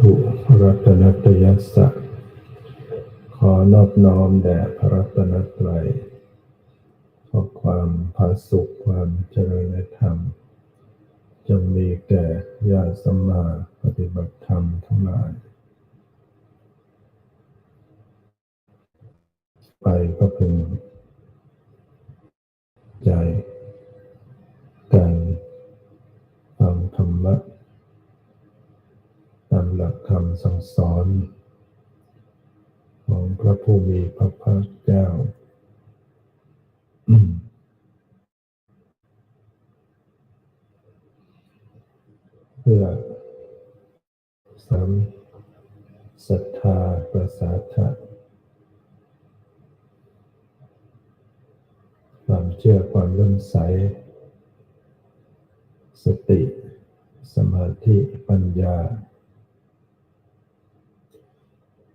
ธุรัตนตยัสสะขอนอบน้อมแด่พระรัตนตรัยขอความผาสุขความเจริญในธรรมจงมีแก่ญาติสมมาปฏิบัติธรรมทั้งหลาย ไปก็พึงใจามสั่งสอน ของพระผู้มีพระภาคเจ้าเพื่อสามศรัทธาประสาทะความเชื่อความเลื่มใส สติ สมาธิปัญญา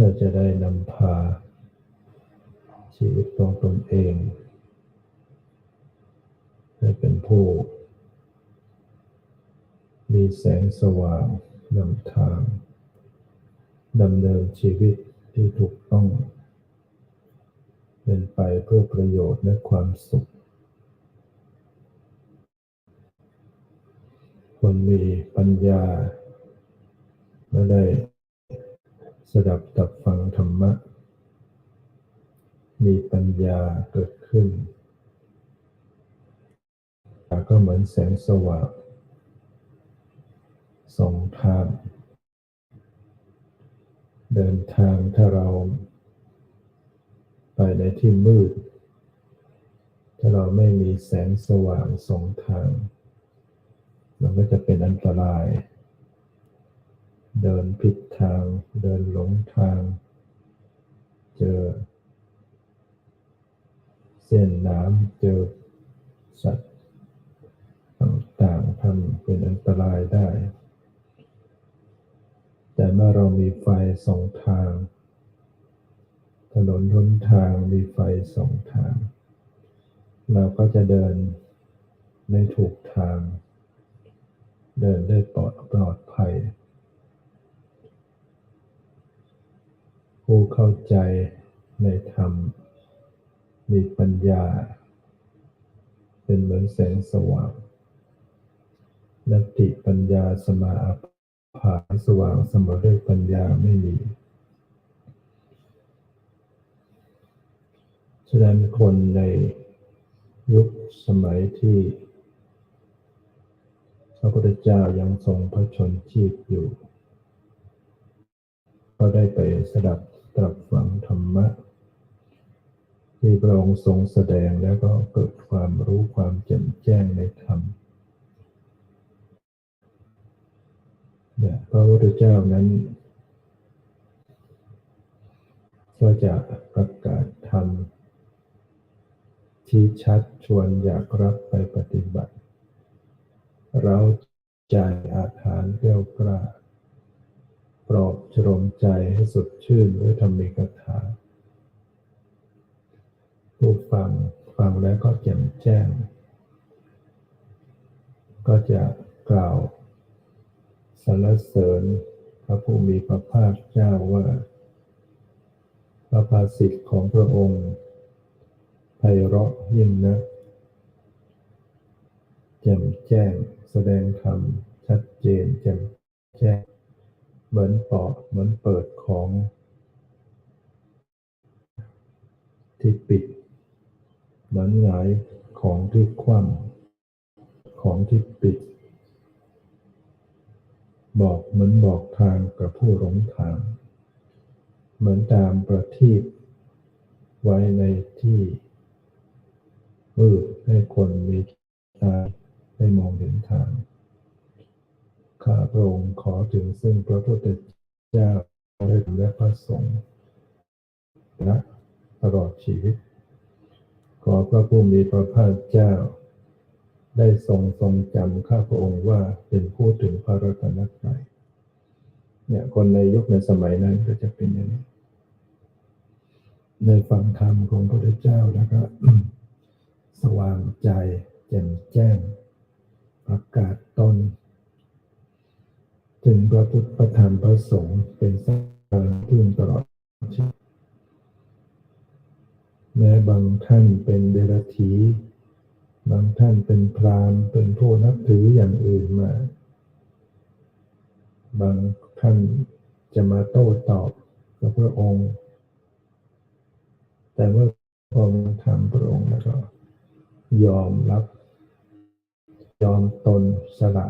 เพื่อจะได้นำพา ชีวิตของตนเอง ให้เป็นผู้ มีแสงสว่างนำทางดำเนินชีวิตที่ถูกต้อง เป็นไปเพื่อประโยชน์และความสุข คนมีปัญญาเมื่อได้ สดับตับฟังธรรมะ มีปัญญาเกิดขึ้นแต่ก็เหมือนแสงสว่างสองทาง เดินทางถ้าเรา ไปในที่มืด ถ้าเราไม่มีแสงสว่างสองทาง มันก็จะเป็นอันตราย เดินผิดทาง เดินหลงทาง เจอ เส้นน้ำเจอสัตว์ต่างๆทำเป็นอันตรายได้ แต่เมื่อเรามีไฟสองทาง ถนนหนทางมีไฟสองทาง เราก็จะเดินในถูกทาง เดินได้ปลอดปลอดภัย ผู้เข้าใจในธรรม มีปัญญา เป็นเหมือนแสงสว่างนัตติปัญญาสมาภาสว่างสมอด้วยปัญญาไม่มี ฉะนั้นคนในยุคสมัยที่พระพุทธเจ้ายังทรงพระชนชีพอยู่ ก็ได้ไปสดับ ตรับฟังธรรมะ ที่พระองค์ทรงแสดงแล้วก็เกิดความรู้ความแจ่มแจ้งในธรรมเนี่ยพระพุทธเจ้านั้น ก็จะประกาศธรรมชี้ชัดชวนอยากรับไปปฏิบัติ เราใจอาถานเกลี้ยวกล้า ปลอบชโลมใจให้สดชื่นด้วยธรรมิกถาผู้ฟังฟังแล้วก็แจ่มแจ้ง ก็จะกล่าวสรรเสริญพระผู้มีพระภาคเจ้าว่า พระภาสิทธิ์ของพระองค์ไพเราะยิ่งนะแจ่มแจ้ง แสดงธรรมชัดเจนแจ่มแจ้ง เหมือนเปาะเหมือนเปิดของ ที่ปิด เหมือนหงายของที่คว่ำของที่ปิด บอกเหมือนบอกทางกับผู้หลงทาง เหมือนตามประทีปไว้ในที่มืดให้คนมีตาได้มองเห็นทาง ข้าพระองค์ขอถึงซึ่งพระพุทธเจ้าและพระสงฆ์และตลอดชีวิต ขอพระผู้มีพระภาคเจ้า ได้ทรงทรงจำข้าพระองค์ว่าเป็นผู้ถึงพระรัตนตรัยเนี่ยคนในยุคในสมัยนั้นก็จะเป็นอย่างนี้ในฟังธรรมของพระพุทธเจ้าแล้วก็สว่างใจแจ่มแจ้ง ประกาศตน ถึงพระพุทธพระธรรมพระสงฆ์เป็นสารพึ่งตลอดชีวิตแม้บางท่านเป็นเดรัจฉี บางท่านเป็นพราหมณ์เป็นผู้นับถืออย่างอื่นมา บางท่านจะมาโต้ตอบกับพระองค์ แต่เมื่อพอมาทำพระองค์แล้วก็ยอมรับ ยอมตนสละ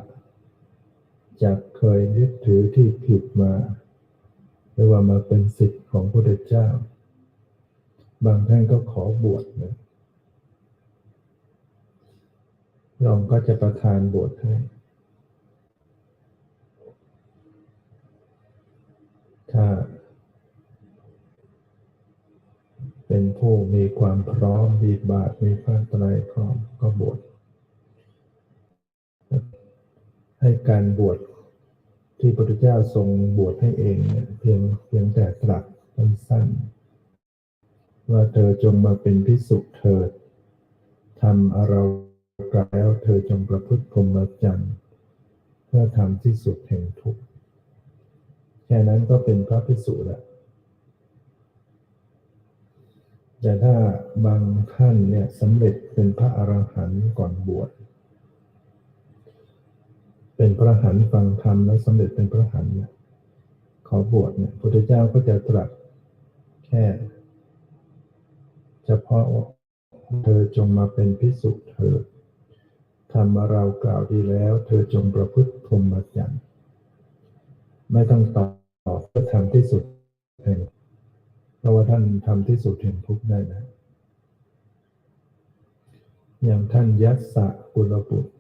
จากเคยยึดถือที่ผิดมาหรือว่ามาเป็นสิทธิ์ของพระพุทธเจ้า บางท่านก็ขอบวชนะยอมก็จะประทานบวชให้ ถ้า เป็นผู้มีความพร้อมมีบาตรมีผ้าไตรพร้อมก็บวชให้การบวช ที่พระพุทธเจ้าทรงบวชให้เองเนี่ยเพียงเพียงแต่ตรัสสั้นๆว่าเธอจงมาเป็นพิสุเถิดทำอะไรกล่าวแล้วเธอจงประพฤติพรหมจรรย์เพื่อทำที่สุดแห่งทุกข์แค่นั้นก็เป็นพระพิสุแล้วแต่ถ้าบางท่านเนี่ยสำเร็จเป็นพระอรหันต์ก่อนบวช เป็นพระหันฟังธรรมแล้วสำเร็จเป็นพระหันเนี่ยขอบวชเนี่ยพระพุทธเจ้าก็จะตรัสแค่ เฉพาะเธอจงมาเป็นพิสุเถิดทำมาเรากล่าวดีแล้ว เธอจงประพฤติพรหมจรรย์ไม่ต้องตอบเพื่อทำที่สุดแห่งเพราะว่าท่านทำที่สุดแห่งทุกได้นะอย่างท่านยัสสะกุลบุตร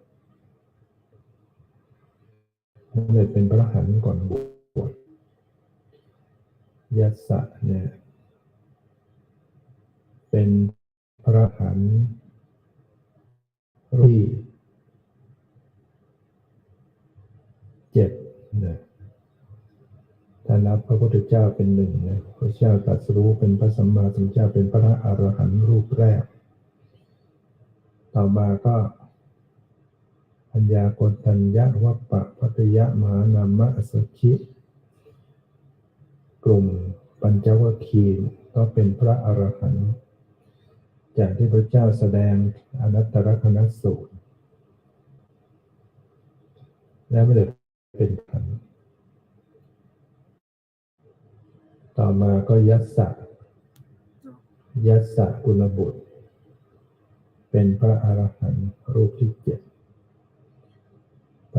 ท่านเลยเป็นพระหันต์ก่อนบวชยัสสะเนี่ยเป็นพระหันต์ที่เจ็ดนะถ้านับพระพุทธเจ้าเป็นหนึ่งนะพระเจ้าตรัสรู้เป็นพระสัมมาสัมพุทธเจ้าเป็นพระอรหันต์รูปแรก ต่อมาก็ ปัญญากนทัญญะวัปปะพัตยะมหานามะอสคิกลุ่มปัญจวัคคีย์ก็เป็นพระอรหันต์จากที่พระเจ้าแสดงอนัตตลกนัสูตร และไม่ได้เป็นขันต่อมาก็ยัสสะยัสสะกุลบุตร เป็นพระอรหันต์รูปที่เจ็ด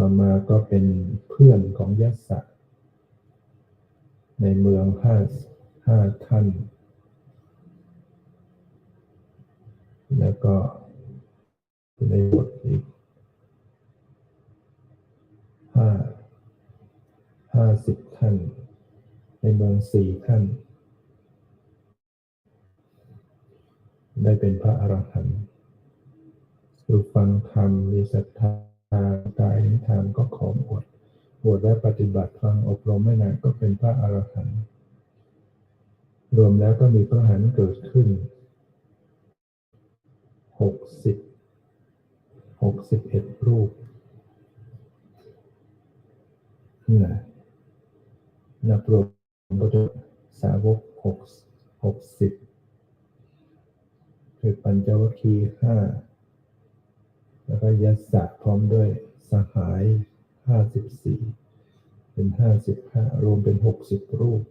ต่อมาก็เป็นเพื่อนของยัสสะในเมืองห้าห้าท่าน แล้วก็ในบทอีกห้าห้าสิบท่าน ในเมืองสี่ท่าน ได้เป็นพระอรหันต์คือฟังธรรมมีศรัทธา กายนิธรรมก็ขอบวชบวชและปฏิบัติฟังอบรมไม่นานก็เป็นพระอรหันต์รวมแล้วก็มีพระอรหันต์เกิดขึ้นหกสิบหกสิบเอ็ดรูปนี่แหละนับรวมพุทธสาวกหกหกสิบคือปัญจวัคคีย์ห้า แล้วก็ยัสสะพร้อมด้วยสหายห้าสิบสี่เป็นห้าสิบห้ารวมเป็นหกสิบรูป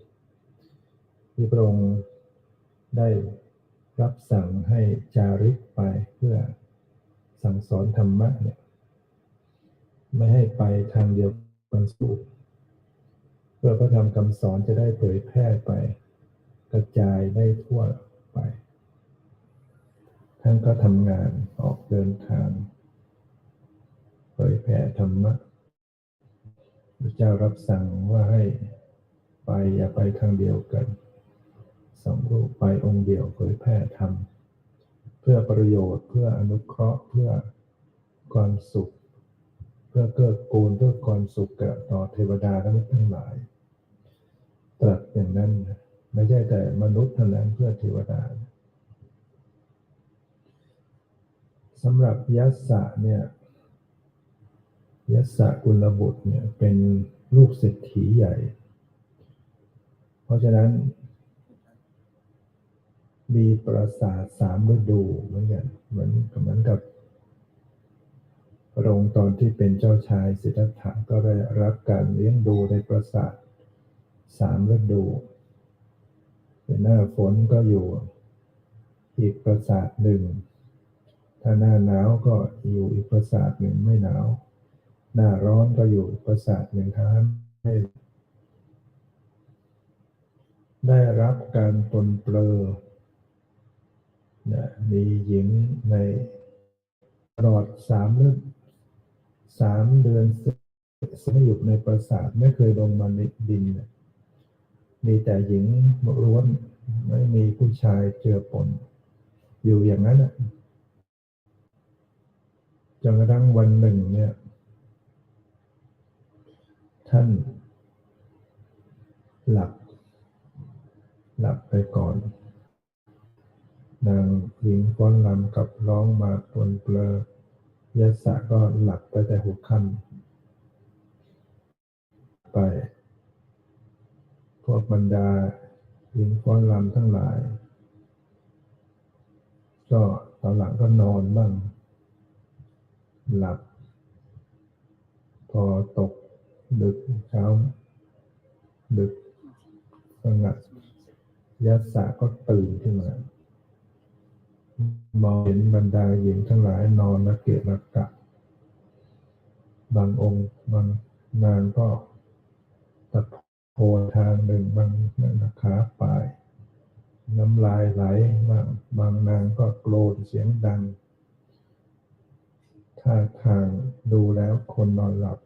ที่พระองค์ได้รับสั่งให้จาริกไปเพื่อสั่งสอนธรรมะเนี่ยไม่ให้ไปทางเดียวกันสู้เพื่อพระธรรมคำสอนจะได้เผยแพร่ไป กระจายได้ทั่วไป ท่านก็ทำงานออกเดินทาง ผยแผ่ธรรมะพระเจ้ารับสั่งว่าให้ไปอย่าไปทางเดียวกันสองรูปไปองค์เดียวเผยแผ่ธรรม เพื่อประโยชน์เพื่ออนุเคราะห์เพื่อความสุข เพื่อเกื้อกูลเพื่อความสุขแก่ต่อเทวดาและมนุษย์ทั้งหลายตรัสอย่างนั้นนะไม่ใช่แต่มนุษย์เท่านั้นเพื่อเทวดาสำหรับยัสสะเนี่ย ยัสสะกุลบุตรเนี่ยเป็นลูกเศรษฐีใหญ่ เพราะฉะนั้น มีปราสาทสามฤดูเหมือนกันเหมือนเหมือนกับพระองค์ตอนที่เป็นเจ้าชายสิทธัตถะก็ได้รับการเลี้ยงดูในปราสาทสามฤดูหน้าฝนก็อยู่อีกปราสาทหนึ่ง ถ้าหน้าหนาวก็อยู่อีกปราสาทหนึ่งไม่หนาว หน้าร้อนก็อยู่ปราสาทหนึ่งทั้งให้ได้รับการปนเปลือนะมีหญิงในตลอดสามเดือนสามเดือนสมอยู่ในปราสาทไม่เคยลงมาในดินนะมีแต่หญิงล้วนไม่มีผู้ชายเจือปน อยู่อย่างนั้นนะจนกระทั่งวันหนึ่งเนี่ย ท่านหลับหลับไปก่อน นางหญิงฟ้อนรำกับร้องมาปนเปลอยะสะก็หลับไปแต่หัวค่ำไป พวกบรรดาหญิงฟ้อนรำทั้งหลาย ก็ตอนหลังก็นอนบ้าง หลับ พอตก ดึกเช้า ดึกสงัดยัสสะก็ตื่นขึ้นมามองเห็นบรรดาหญิงทั้งหลายนอนระเกะระกะ บางองค์บางนางก็ตะโพนทางหนึ่งบางนาขาปลาย น้ำลายไหลบางบางนางก็โกรธเสียงดังท่าทางดูแล้วคนนอนหลับ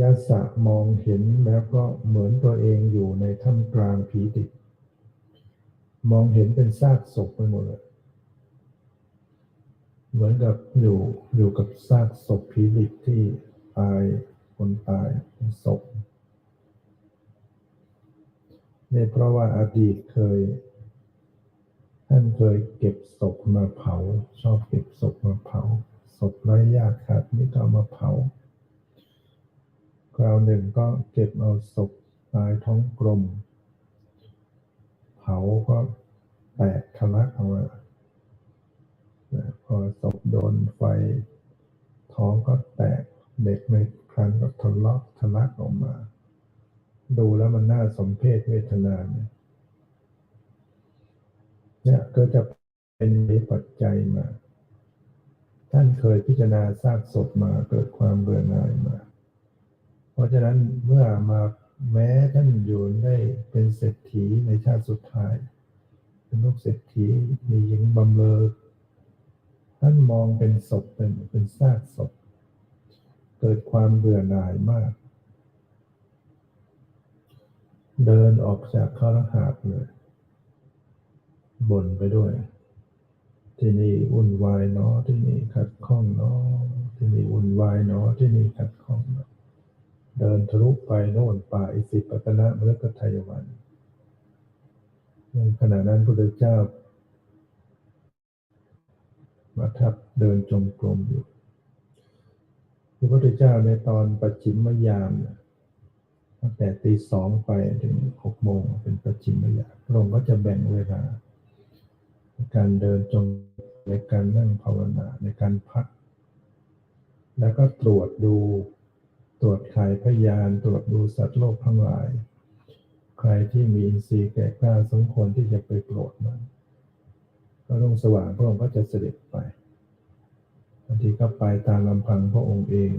ยาสะมองเห็นแล้วก็เหมือนตัวเองอยู่ในท่ามกลางผีดิบมองเห็นเป็นซากศพไปหมดเลย เหมือนกับอยู่อยู่กับซากศพผีดิบที่ตายคนตายเป็นศพเนี่ยเพราะว่าอดีตเคย ท่านเคยเก็บศพมาเผา ชอบเก็บศพมาเผาศพไร้ญาติขาดนี่ก็มาเผา ราวหนึ่งก็เก็บเอาศพตายท้องกลม เผาก็แตกทะลักออกมาพอศพโดนไฟ ท้องก็แตกเด็กในครันก็ทะลักทะลักออกมา ดูแล้วมันน่าสมเพชเวทนาเนี่ยเนี่ยก็จะเป็นปัจจัยมา ท่านเคยพิจารณาซากศพมาเกิดความเบื่อหน่ายมา เพราะฉะนั้นเมื่อมาแม้ท่านอยู่ได้เป็นเศรษฐีในชาติสุดท้าย เป็นลูกเศรษฐีมีหญิงบำเรอท่านมองเป็นศพเป็นเป็นซากศพ เกิดความเบื่อหน่ายมาก เดินออกจากคารหาสน์เลยบ่นไปด้วย ที่นี่วุ่นวายเนาะที่นี่ขัดข้องเนาะที่นี่วุ่นวายเนาะที่นี่ขัดข้องเนาะ เดินทะลุไปโน่นป่าอิสิปตนะมฤคทายวันในขณะนั้นพระพุทธเจ้ามาทับเดินจงกรมอยู่พระพุทธเจ้าในตอนปัจฉิมยามนะตั้งแต่ตีสองไปถึงหกโมงเป็นปัจฉิมยามพระองค์ก็จะแบ่งเวลาในการเดินจงในการนั่งภาวนาในการพัก แล้วก็ตรวจดู ตรวจไขพยานตรวจดูสัตว์โลกทั้งหลาย ใครที่มีอินทรีย์แก่กล้าสมควรที่จะไปโปรดมันพระองค์สว่างพระองค์ก็จะเสด็จไปบางทีก็ไปตามลำพังพระองค์เอง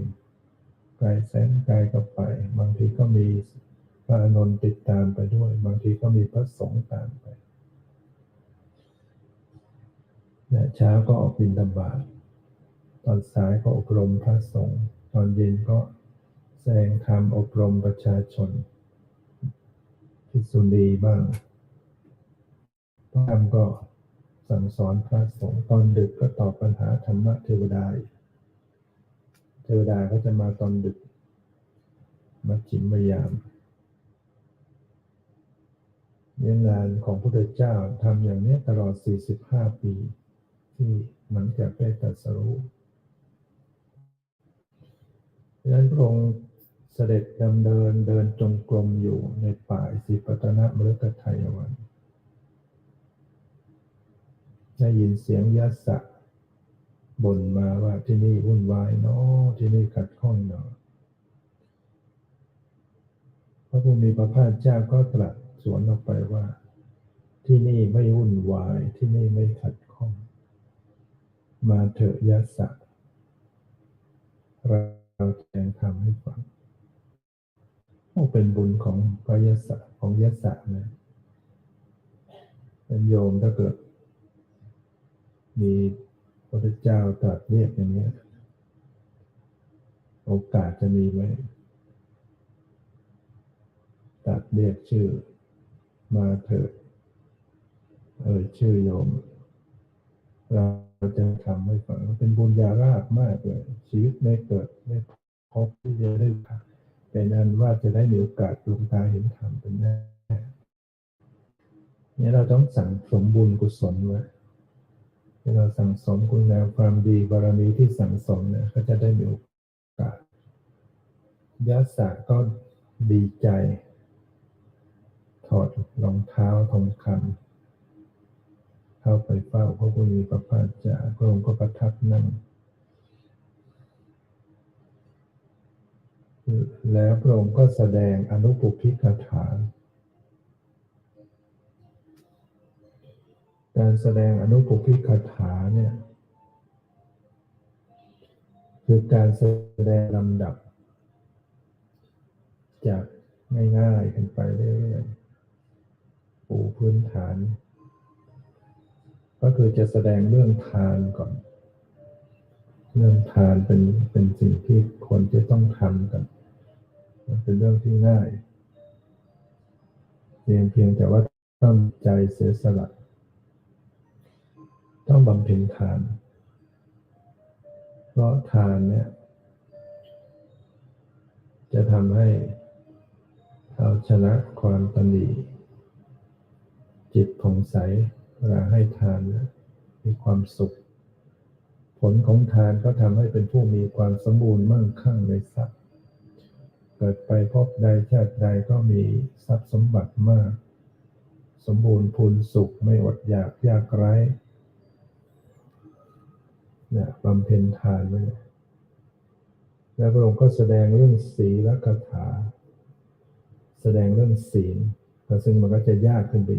ไกลแสนไกลก็ไป บางทีก็มีพระอนนท์ติดตามไปด้วย บางทีก็มีพระสงฆ์ตามไปและเช้าก็ออกบินตบาตตอนสายก็อบรมพระสงฆ์ตอนเย็นก็ แสดงธรรมอบรมประชาชนพิสุนีบ้างพระธรรมก็สั่งสอนพระสงฆ์ตอนดึกก็ตอบปัญหาธรรมะเทวดา เทวดาก็จะมาตอนดึกมัชชิมยามเนี่ยงานของพระพุทธเจ้าทำอย่างนี้ตลอด 45 ปี ที่หลังจากได้ตรัสรู้ดังนั้นพระองค์ เสด็จดำเนินเดินจงกรมอยู่ในป่าสิปตนะมฤคทายวัน ได้ยินเสียงยัสสะบ่นมาว่าที่นี่วุ่นวายเนาะที่นี่ขัดข้องเนาะพระผู้มีพระภาคเจ้าก็ตรัสสวนออกไปว่า ที่นี่ไม่วุ่นวายที่นี่ไม่ขัดข้อง มาเถอะยัสสะเราแจ้งธรรมให้ฟังโอ้ เป็นบุญของพระยัสสะของยัสสะนะโยมถ้าเกิด มีพระเจ้าตรัสเรียกอย่างนี้ โอกาสจะมีไหมตรัสเรียกชื่อมาเถิด เอ่ยชื่อโยม เราจะทำให้ฟังเป็นบุญญาราบมากเลย ชีวิตไม่เกิดไม่พบที่จะได้ เป็นนั้นว่าจะได้มีโอกาสดวงตาเห็นธรรมเป็นแน่เนี่ยเราต้องสั่งสมบุญกุศลไว้เราสั่งสมคุณงามความดีบารมีที่สั่งสมเนี่ยก็จะได้มีโอกาสยะสะก็ดีใจ ถอดรองเท้าทองคำเข้าไปเฝ้าพระผู้มีพระภาคเจ้าพระองค์ก็ประทับนั่ง แล้วพระองค์ก็แสดงอนุปุพิกถา การแสดงอนุปุพิกถาเนี่ยคือการแสดงลำดับ จากง่ายๆขึ้นไปเรื่อยๆปูพื้นฐาน ก็คือจะแสดงเรื่องทานก่อน เรื่องทานเป็นเป็นสิ่งที่คนจะต้องทำกัน มันเป็นเรื่องที่ง่ายเพียงเพียงแต่ว่าต้องใจเสียสละต้องบำเพ็ญทาน เพราะทานเนี่ยจะทำให้เราชนะความตันดีจิตผ่องใสเวลาให้ทานนะมีความสุข ผลของทานก็ทำให้เป็นผู้มีความสมบูรณ์มั่งคั่งในทรัพย์ เกิดไปพบใดชาติใดก็มีทรัพย์สมบัติมาก สมบูรณ์พูนสุขไม่อดอยากยากไร้เนี่ยบำเพ็ญทานไว้เนี่ยแล้วพระองค์ก็แสดงเรื่องศีลคาถา แสดงเรื่องศีลซึ่งมันก็จะยากขึ้นไป